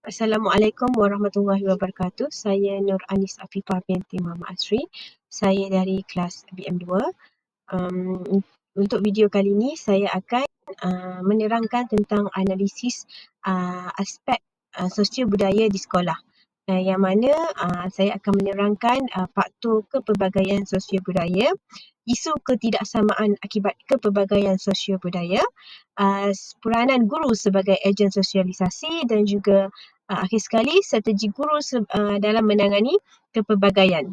Assalamualaikum warahmatullahi wabarakatuh. Saya Nur Anis Afifah binti Muhammad Asri. Saya dari kelas BM2. Um, untuk video kali ini saya akan uh, menerangkan tentang analisis uh, aspek uh, sosio budaya di sekolah. Uh, yang mana uh, saya akan menerangkan uh, faktor kepelbagaian sosio budaya, isu ketidaksamaan akibat kepelbagaian sosio budaya, uh, peranan guru sebagai ejen sosialisasi dan juga uh, akhir sekali strategi guru uh, dalam menangani kepelbagaian.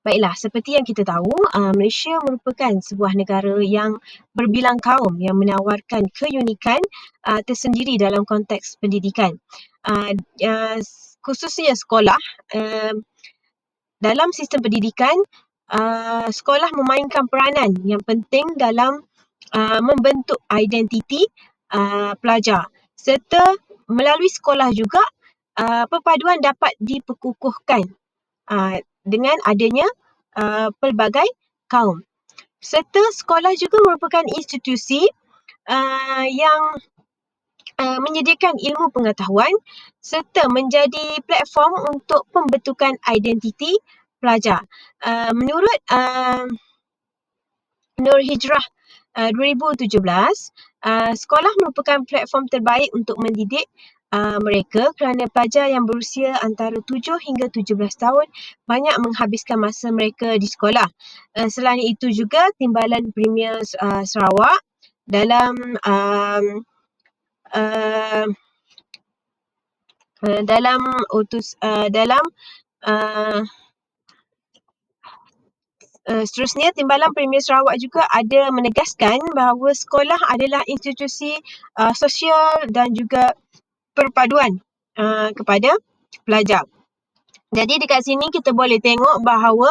Baiklah, seperti yang kita tahu, uh, Malaysia merupakan sebuah negara yang berbilang kaum yang menawarkan keunikan uh, tersendiri dalam konteks pendidikan. Uh, uh, khususnya sekolah, uh, dalam sistem pendidikan, uh, sekolah memainkan peranan yang penting dalam uh, membentuk identiti uh, pelajar serta melalui sekolah juga uh, perpaduan dapat diperkukuhkan uh, dengan adanya uh, pelbagai kaum. Serta sekolah juga merupakan institusi uh, yang uh, menyediakan ilmu pengetahuan serta menjadi platform untuk pembentukan identiti pelajar. Uh, menurut uh, Nur Hijrah uh, 2017, uh, sekolah merupakan platform terbaik untuk mendidik uh, mereka kerana pelajar yang berusia antara 7 hingga 17 tahun banyak menghabiskan masa mereka di sekolah. Uh, selain itu juga Timbalan Premier uh, Sarawak dalam um, uh, uh, dalam utus uh, dalam uh, Uh, seterusnya, Timbalan Premier Sarawak juga ada menegaskan bahawa sekolah adalah institusi uh, sosial dan juga perpaduan uh, kepada pelajar. Jadi dekat sini kita boleh tengok bahawa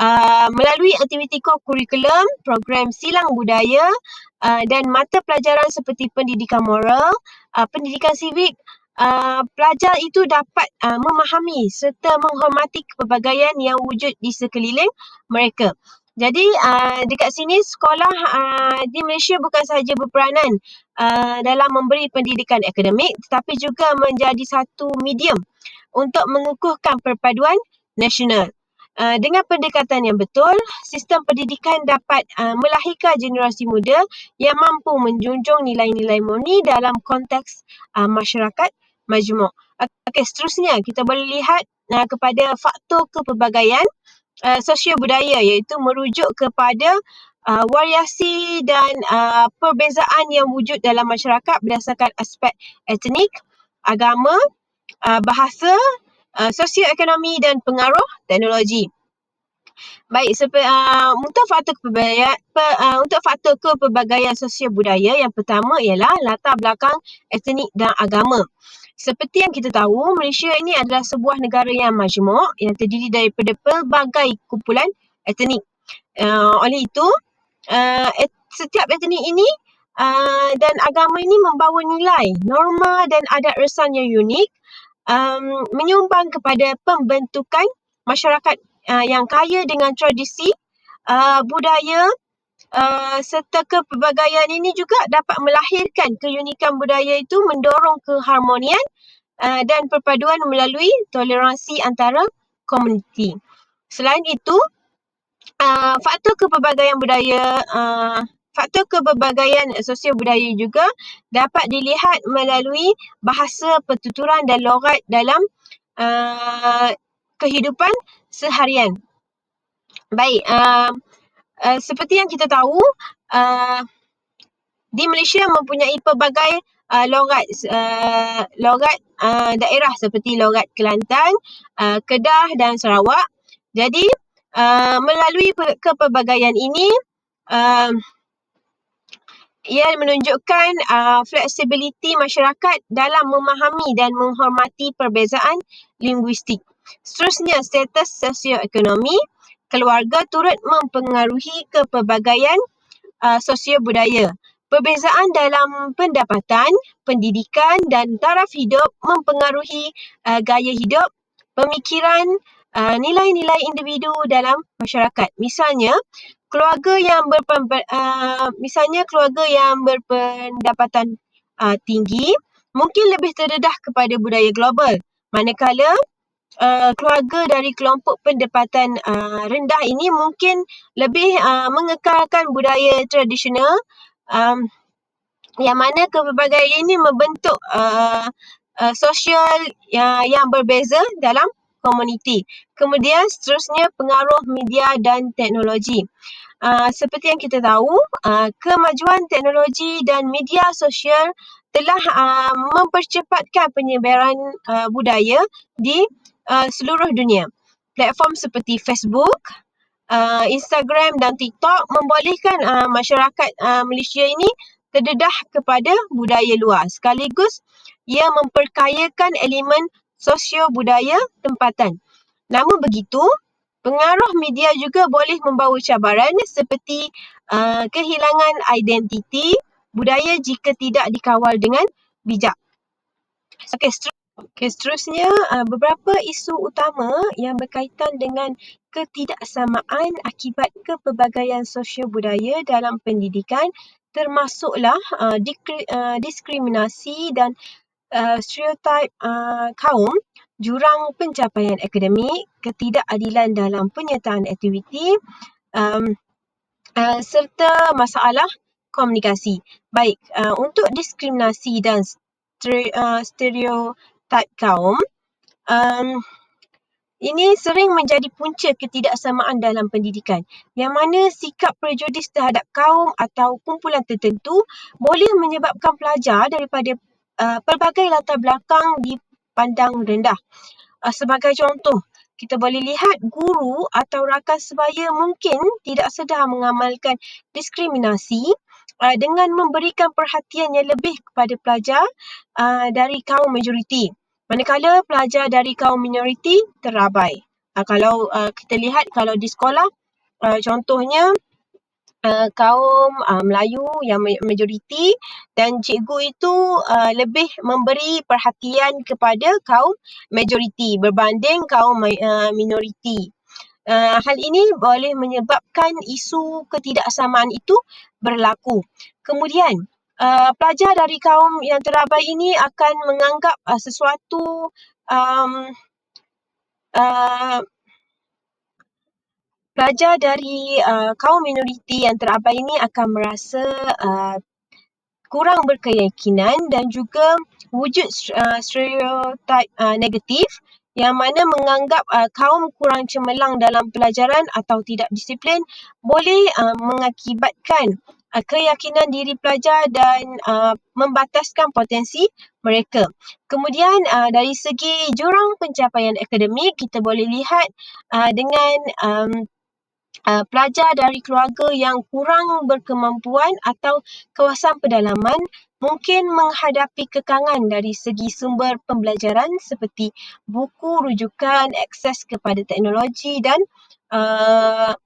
uh, melalui aktiviti kurikulum, program silang budaya uh, dan mata pelajaran seperti pendidikan moral, uh, pendidikan sivik, uh, pelajar itu dapat uh, memahami serta menghormati kepelbagaian yang wujud di sekeliling mereka. Jadi uh, dekat sini sekolah uh, di Malaysia bukan sahaja berperanan uh, dalam memberi pendidikan akademik tetapi juga menjadi satu medium untuk mengukuhkan perpaduan nasional. Uh, dengan pendekatan yang betul, sistem pendidikan dapat uh, melahirkan generasi muda yang mampu menjunjung nilai-nilai murni dalam konteks uh, masyarakat majmuk. Okey, seterusnya kita boleh lihat uh, kepada faktor kepelbagaian uh, sosio budaya iaitu merujuk kepada uh, variasi dan uh, perbezaan yang wujud dalam masyarakat berdasarkan aspek etnik, agama, uh, bahasa, uh, sosioekonomi dan pengaruh teknologi. Baik, sepe, uh, untuk faktor kepelbagaian pe, uh, untuk faktor kepelbagaian sosial budaya yang pertama ialah latar belakang etnik dan agama. Seperti yang kita tahu, Malaysia ini adalah sebuah negara yang majmuk yang terdiri daripada pelbagai kumpulan etnik. Uh, oleh itu, uh, et, setiap etnik ini uh, dan agama ini membawa nilai, norma dan adat resan yang unik um, menyumbang kepada pembentukan masyarakat uh, yang kaya dengan tradisi, uh, budaya uh, serta kepelbagaian ini juga dapat melahirkan keunikan budaya itu mendorong keharmonian uh, dan perpaduan melalui toleransi antara komuniti. Selain itu, uh, faktor kepelbagaian budaya uh, faktor kepelbagaian sosial budaya juga dapat dilihat melalui bahasa pertuturan dan logat dalam uh, kehidupan seharian. Baik, uh, seperti yang kita tahu, uh, di Malaysia mempunyai pelbagai uh, logat uh, logat uh, daerah seperti logat Kelantan, uh, Kedah dan Sarawak. Jadi, uh, melalui kepelbagaian ini, uh, ia menunjukkan uh, fleksibiliti masyarakat dalam memahami dan menghormati perbezaan linguistik. Seterusnya, status sosioekonomi keluarga turut mempengaruhi kepelbagaian uh, sosio budaya. Perbezaan dalam pendapatan, pendidikan dan taraf hidup mempengaruhi uh, gaya hidup, pemikiran, uh, nilai-nilai individu dalam masyarakat. Misalnya, keluarga yang berpen, uh, misalnya keluarga yang berpendapatan uh, tinggi mungkin lebih terdedah kepada budaya global. Manakala uh, keluarga dari kelompok pendapatan uh, rendah ini mungkin lebih uh, mengekalkan budaya tradisional um, yang mana kepelbagaian ini membentuk uh, uh, sosial yang, yang berbeza dalam komuniti. Kemudian seterusnya pengaruh media dan teknologi. Uh, seperti yang kita tahu, uh, kemajuan teknologi dan media sosial telah uh, mempercepatkan penyebaran uh, budaya di uh, seluruh dunia. Platform seperti Facebook, uh, Instagram dan TikTok membolehkan uh, masyarakat uh, Malaysia ini terdedah kepada budaya luar sekaligus ia memperkayakan elemen sosio budaya tempatan. Namun begitu, pengaruh media juga boleh membawa cabaran seperti uh, kehilangan identiti budaya jika tidak dikawal dengan bijak. Okey, Okay, seterusnya uh, beberapa isu utama yang berkaitan dengan ketidaksamaan akibat kepelbagaian sosial budaya dalam pendidikan termasuklah uh, dikri, uh, diskriminasi dan uh, stereotip uh, kaum, jurang pencapaian akademik, ketidakadilan dalam penyertaan aktiviti um, uh, serta masalah komunikasi. Baik, uh, untuk diskriminasi dan uh, stereotip kaum um, ini sering menjadi punca ketidaksamaan dalam pendidikan yang mana sikap prejudis terhadap kaum atau kumpulan tertentu boleh menyebabkan pelajar daripada uh, pelbagai latar belakang dipandang rendah. Uh, sebagai contoh, kita boleh lihat guru atau rakan sebaya mungkin tidak sedar mengamalkan diskriminasi uh, dengan memberikan perhatian yang lebih kepada pelajar uh, dari kaum majoriti. Manakala pelajar dari kaum minoriti terabai. Uh, kalau uh, kita lihat kalau di sekolah, uh, contohnya uh, kaum uh, Melayu yang majoriti dan cikgu itu uh, lebih memberi perhatian kepada kaum majoriti berbanding kaum uh, minoriti. Uh, hal ini boleh menyebabkan isu ketidaksamaan itu berlaku. Kemudian, uh, pelajar dari kaum yang terabai ini akan menganggap uh, sesuatu um, uh, pelajar dari uh, kaum minoriti yang terabai ini akan merasa uh, kurang berkeyakinan dan juga wujud uh, stereotip uh, negatif yang mana menganggap uh, kaum kurang cemerlang dalam pelajaran atau tidak disiplin boleh uh, mengakibatkan uh, keyakinan diri pelajar dan uh, membataskan potensi mereka. Kemudian uh, dari segi jurang pencapaian akademik kita boleh lihat uh, dengan um, uh, pelajar dari keluarga yang kurang berkemampuan atau kawasan pedalaman mungkin menghadapi kekangan dari segi sumber pembelajaran seperti buku rujukan, akses kepada teknologi dan uh,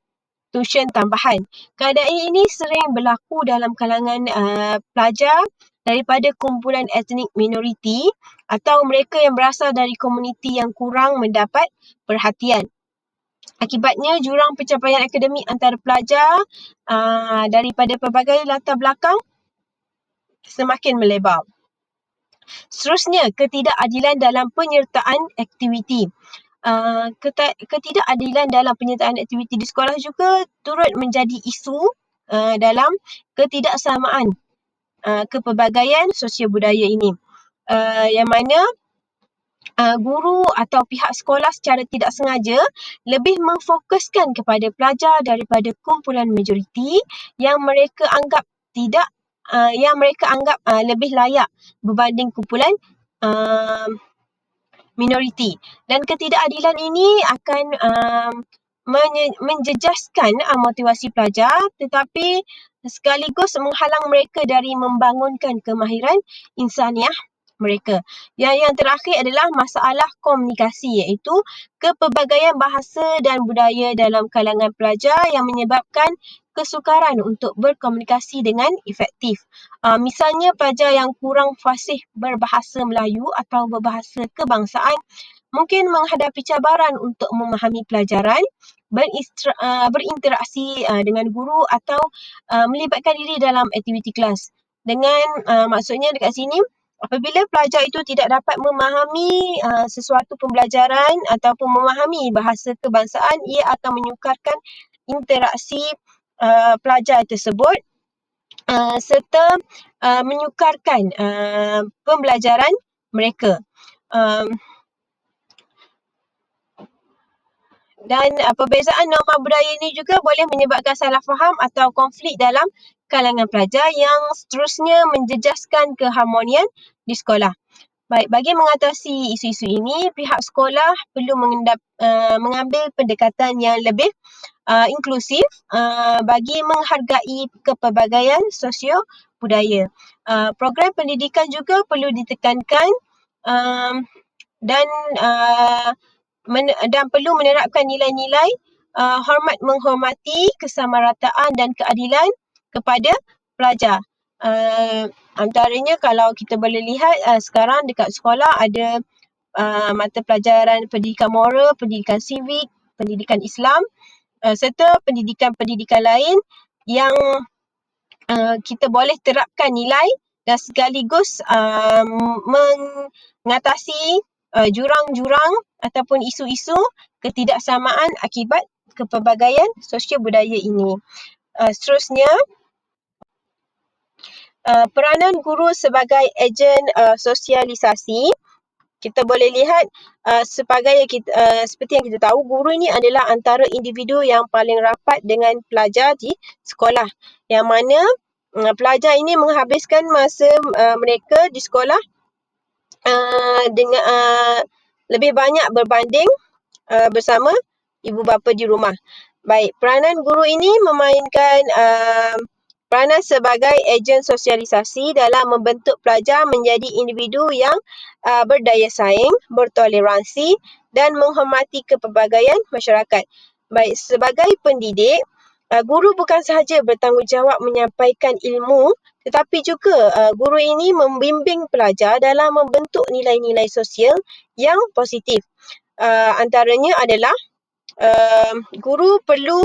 tuition tambahan. Keadaan ini sering berlaku dalam kalangan uh, pelajar daripada kumpulan etnik minoriti atau mereka yang berasal dari komuniti yang kurang mendapat perhatian. Akibatnya, jurang pencapaian akademik antara pelajar uh, daripada pelbagai latar belakang semakin melebar. Seterusnya, ketidakadilan dalam penyertaan aktiviti. Uh, ketidakadilan dalam penyertaan aktiviti di sekolah juga turut menjadi isu uh, dalam ketidaksamaan uh, kepelbagaian sosial budaya ini. Uh, yang mana uh, guru atau pihak sekolah secara tidak sengaja lebih memfokuskan kepada pelajar daripada kumpulan majoriti yang mereka anggap tidak uh, yang mereka anggap uh, lebih layak berbanding kumpulan uh, minoriti dan ketidakadilan ini akan um, menjejaskan uh, motivasi pelajar tetapi sekaligus menghalang mereka dari membangunkan kemahiran insaniah mereka. Yang yang terakhir adalah masalah komunikasi iaitu kepelbagaian bahasa dan budaya dalam kalangan pelajar yang menyebabkan kesukaran untuk berkomunikasi dengan efektif. Uh, misalnya pelajar yang kurang fasih berbahasa Melayu atau berbahasa kebangsaan mungkin menghadapi cabaran untuk memahami pelajaran, uh, berinteraksi uh, dengan guru atau uh, melibatkan diri dalam aktiviti kelas. Dengan uh, maksudnya dekat sini Apabila pelajar itu tidak dapat memahami uh, sesuatu pembelajaran ataupun memahami bahasa kebangsaan, ia akan menyukarkan interaksi uh, pelajar tersebut uh, serta uh, menyukarkan uh, pembelajaran mereka. Um, dan uh, perbezaan norma budaya ini juga boleh menyebabkan salah faham atau konflik dalam kalangan pelajar yang seterusnya menjejaskan keharmonian di sekolah. Baik, bagi mengatasi isu-isu ini, pihak sekolah perlu mengendap, uh, mengambil pendekatan yang lebih uh, inklusif uh, bagi menghargai kepelbagaian sosio budaya. Uh, program pendidikan juga perlu ditekankan um, dan uh, men- dan perlu menerapkan nilai-nilai uh, hormat menghormati kesamarataan dan keadilan kepada pelajar. Uh, antaranya kalau kita boleh lihat uh, sekarang dekat sekolah ada uh, mata pelajaran pendidikan moral, pendidikan civic, pendidikan Islam uh, serta pendidikan-pendidikan lain yang uh, kita boleh terapkan nilai dan sekaligus uh, mengatasi uh, jurang-jurang ataupun isu-isu ketidaksamaan akibat kepelbagaian sosial budaya ini. Uh, seterusnya, Uh, peranan guru sebagai ejen uh, sosialisasi kita boleh lihat uh, sebagai kita, uh, seperti yang kita tahu guru ini adalah antara individu yang paling rapat dengan pelajar di sekolah yang mana uh, pelajar ini menghabiskan masa uh, mereka di sekolah uh, dengan uh, lebih banyak berbanding uh, bersama ibu bapa di rumah. Baik, peranan guru ini memainkan uh, peranan sebagai ejen sosialisasi dalam membentuk pelajar menjadi individu yang uh, berdaya saing, bertoleransi dan menghormati kepelbagaian masyarakat. Baik, sebagai pendidik, uh, guru bukan sahaja bertanggungjawab menyampaikan ilmu tetapi juga uh, guru ini membimbing pelajar dalam membentuk nilai-nilai sosial yang positif. Uh, antaranya adalah uh, guru perlu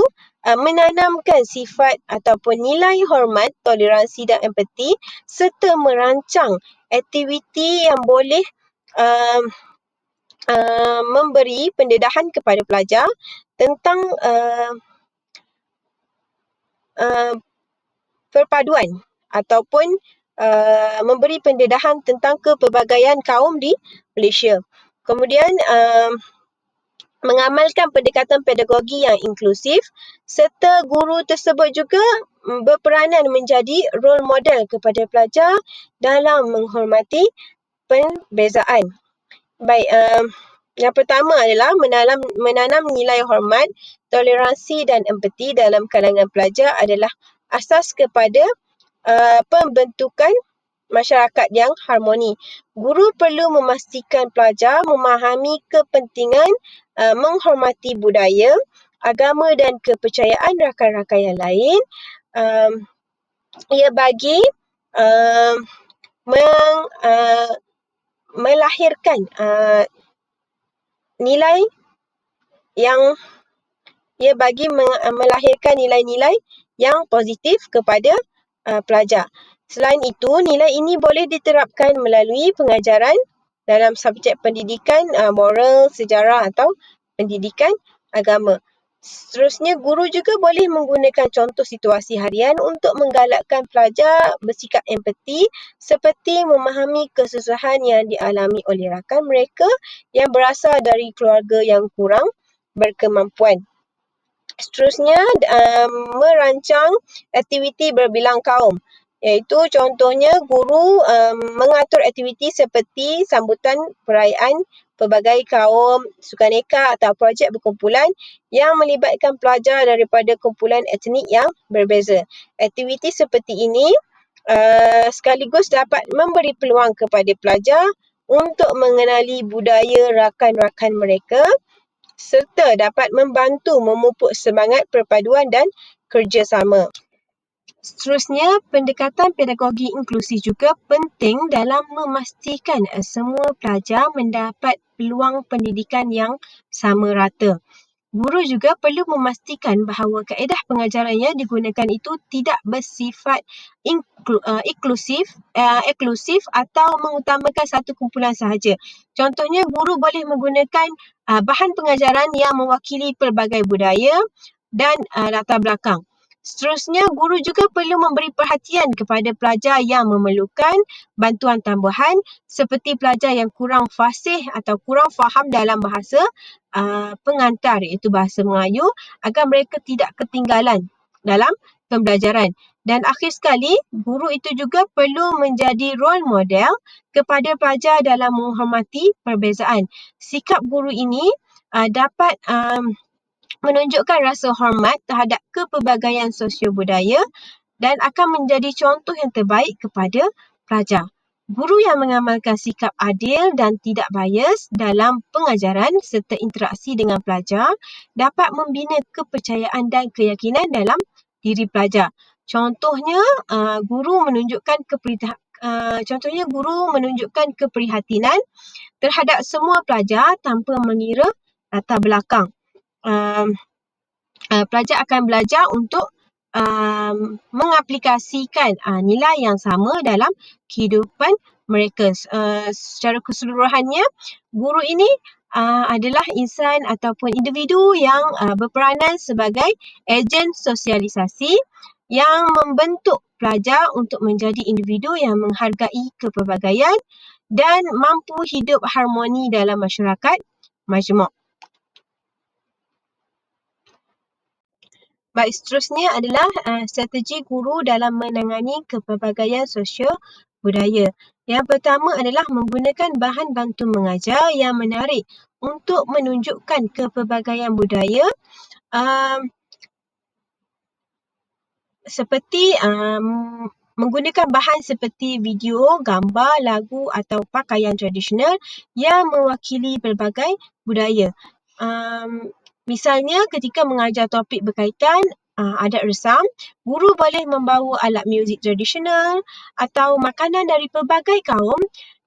menanamkan sifat ataupun nilai hormat, toleransi dan empati serta merancang aktiviti yang boleh uh, uh, memberi pendedahan kepada pelajar tentang uh, uh, perpaduan ataupun uh, memberi pendedahan tentang kepelbagaian kaum di Malaysia. Kemudian uh, mengamalkan pendekatan pedagogi yang inklusif serta guru tersebut juga mm, berperanan menjadi role model kepada pelajar dalam menghormati perbezaan. Baik, um, yang pertama adalah menanam, menanam nilai hormat, toleransi dan empati dalam kalangan pelajar adalah asas kepada uh, pembentukan masyarakat yang harmoni. Guru perlu memastikan pelajar memahami kepentingan uh, menghormati budaya, agama dan kepercayaan rakan-rakan yang lain. Um, ia bagi uh, meng, uh, melahirkan uh, nilai yang ia bagi melahirkan nilai-nilai yang positif kepada uh, pelajar. Selain itu, nilai ini boleh diterapkan melalui pengajaran dalam subjek pendidikan uh, moral, sejarah atau pendidikan agama. Seterusnya, guru juga boleh menggunakan contoh situasi harian untuk menggalakkan pelajar bersikap empati seperti memahami kesusahan yang dialami oleh rakan mereka yang berasal dari keluarga yang kurang berkemampuan. Seterusnya, um, merancang aktiviti berbilang kaum iaitu contohnya guru um, mengatur aktiviti seperti sambutan perayaan pelbagai kaum, sukaneka atau projek berkumpulan yang melibatkan pelajar daripada kumpulan etnik yang berbeza. Aktiviti seperti ini uh, sekaligus dapat memberi peluang kepada pelajar untuk mengenali budaya rakan-rakan mereka serta dapat membantu memupuk semangat perpaduan dan kerjasama. Seterusnya, pendekatan pedagogi inklusif juga penting dalam memastikan semua pelajar mendapat peluang pendidikan yang sama rata. Guru juga perlu memastikan bahawa kaedah pengajaran yang digunakan itu tidak bersifat uh, inklusif, uh, atau mengutamakan satu kumpulan sahaja. Contohnya, guru boleh menggunakan uh, bahan pengajaran yang mewakili pelbagai budaya dan latar belakang. Seterusnya, guru juga perlu memberi perhatian kepada pelajar yang memerlukan bantuan tambahan seperti pelajar yang kurang fasih atau kurang faham dalam bahasa uh, pengantar iaitu bahasa Melayu agar mereka tidak ketinggalan dalam pembelajaran. Dan akhir sekali, guru itu juga perlu menjadi role model kepada pelajar dalam menghormati perbezaan. Sikap guru ini uh, dapat um, menunjukkan rasa hormat terhadap kepelbagaian sosio budaya dan akan menjadi contoh yang terbaik kepada pelajar. Guru yang mengamalkan sikap adil dan tidak bias dalam pengajaran serta interaksi dengan pelajar dapat membina kepercayaan dan keyakinan dalam diri pelajar. Contohnya, uh, guru menunjukkan keprihatinan uh, contohnya guru menunjukkan keprihatinan terhadap semua pelajar tanpa mengira latar belakang um, uh, pelajar akan belajar untuk um, mengaplikasikan uh, nilai yang sama dalam kehidupan mereka. Uh, secara keseluruhannya, guru ini uh, adalah insan ataupun individu yang uh, berperanan sebagai ejen sosialisasi yang membentuk pelajar untuk menjadi individu yang menghargai kepelbagaian dan mampu hidup harmoni dalam masyarakat majmuk. Baik, seterusnya adalah uh, strategi guru dalam menangani kepelbagaian sosio budaya. Yang pertama adalah menggunakan bahan bantu mengajar yang menarik untuk menunjukkan kepelbagaian budaya um, seperti um, menggunakan bahan seperti video, gambar, lagu atau pakaian tradisional yang mewakili pelbagai budaya. Um, Misalnya ketika mengajar topik berkaitan uh, adat resam, guru boleh membawa alat muzik tradisional atau makanan dari pelbagai kaum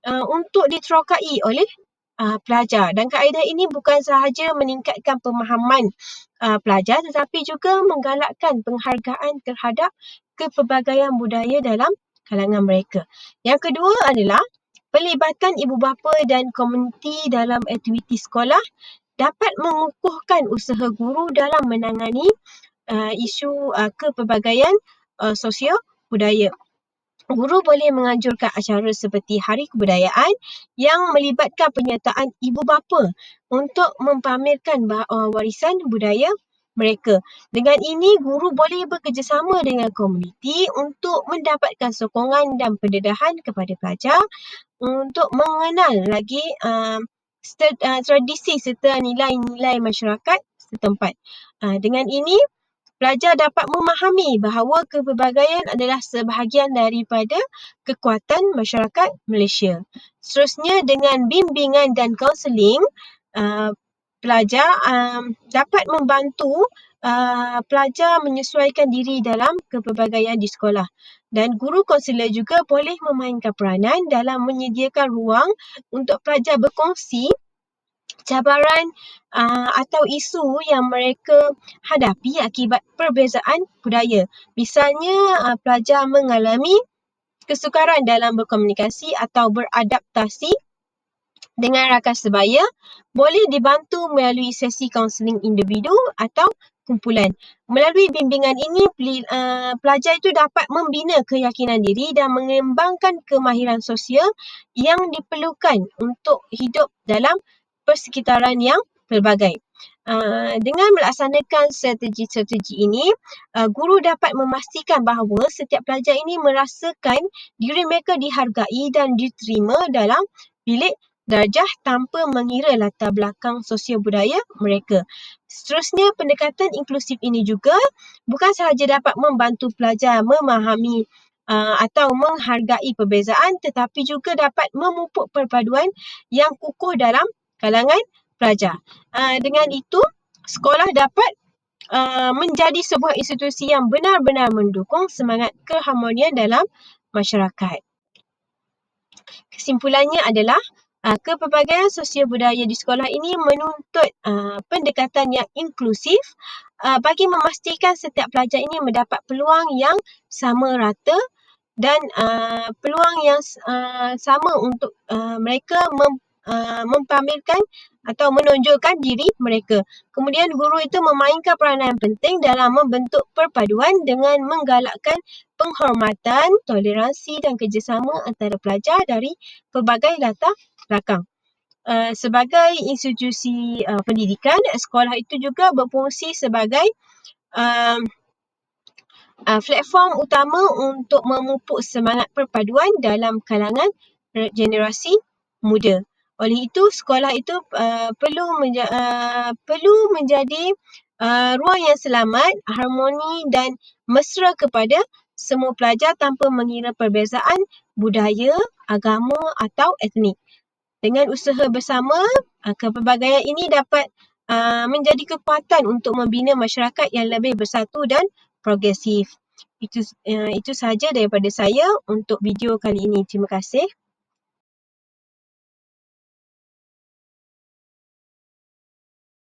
uh, untuk diterokai oleh uh, pelajar. Dan kaedah ini bukan sahaja meningkatkan pemahaman uh, pelajar tetapi juga menggalakkan penghargaan terhadap kepelbagaian budaya dalam kalangan mereka. Yang kedua adalah pelibatan ibu bapa dan komuniti dalam aktiviti sekolah dapat mengukuhkan usaha guru dalam menangani uh, isu uh, kepelbagaian uh, sosio budaya. Guru boleh menganjurkan acara seperti Hari Kebudayaan yang melibatkan penyertaan ibu bapa untuk mempamerkan uh, warisan budaya mereka. Dengan ini, guru boleh bekerjasama dengan komuniti untuk mendapatkan sokongan dan pendedahan kepada pelajar untuk mengenal lagi uh, tradisi serta nilai-nilai masyarakat setempat. Uh, dengan ini, pelajar dapat memahami bahawa kepelbagaian adalah sebahagian daripada kekuatan masyarakat Malaysia. Seterusnya, dengan bimbingan dan kaunseling, uh, pelajar dapat membantu pelajar menyesuaikan diri dalam kepelbagaian di sekolah. Dan guru konselor juga boleh memainkan peranan dalam menyediakan ruang untuk pelajar berkongsi cabaran uh, atau isu yang mereka hadapi akibat perbezaan budaya. Misalnya uh, pelajar mengalami kesukaran dalam berkomunikasi atau beradaptasi dengan rakan sebaya boleh dibantu melalui sesi kaunseling individu atau kumpulan. Melalui bimbingan ini, uh, pelajar itu dapat membina keyakinan diri dan mengembangkan kemahiran sosial yang diperlukan untuk hidup dalam persekitaran yang pelbagai. Uh, dengan melaksanakan strategi-strategi ini, uh, guru dapat memastikan bahawa setiap pelajar ini merasakan diri mereka dihargai dan diterima dalam bilik darjah tanpa mengira latar belakang sosial budaya mereka. Seterusnya, pendekatan inklusif ini juga bukan sahaja dapat membantu pelajar memahami uh, atau menghargai perbezaan tetapi juga dapat memupuk perpaduan yang kukuh dalam kalangan pelajar. Uh, dengan itu, sekolah dapat uh, menjadi sebuah institusi yang benar-benar mendukung semangat keharmonian dalam masyarakat. Kesimpulannya adalah Uh, kepelbagaian sosial budaya di sekolah ini menuntut uh, pendekatan yang inklusif uh, bagi memastikan setiap pelajar ini mendapat peluang yang sama rata dan uh, peluang yang uh, sama untuk uh, mereka mem, uh, mempamerkan atau menonjolkan diri mereka. Kemudian guru itu memainkan peranan yang penting dalam membentuk perpaduan dengan menggalakkan penghormatan, toleransi dan kerjasama antara pelajar dari pelbagai latar belakang. Uh, sebagai institusi uh, pendidikan, sekolah itu juga berfungsi sebagai uh, uh, platform utama untuk memupuk semangat perpaduan dalam kalangan generasi muda. Oleh itu, sekolah itu uh, perlu menja- uh, perlu menjadi uh, ruang yang selamat, harmoni dan mesra kepada semua pelajar tanpa mengira perbezaan budaya, agama atau etnik. Dengan usaha bersama, uh, kepelbagaian ini dapat uh, menjadi kekuatan untuk membina masyarakat yang lebih bersatu dan progresif. Itu uh, itu sahaja daripada saya untuk video kali ini. Terima kasih.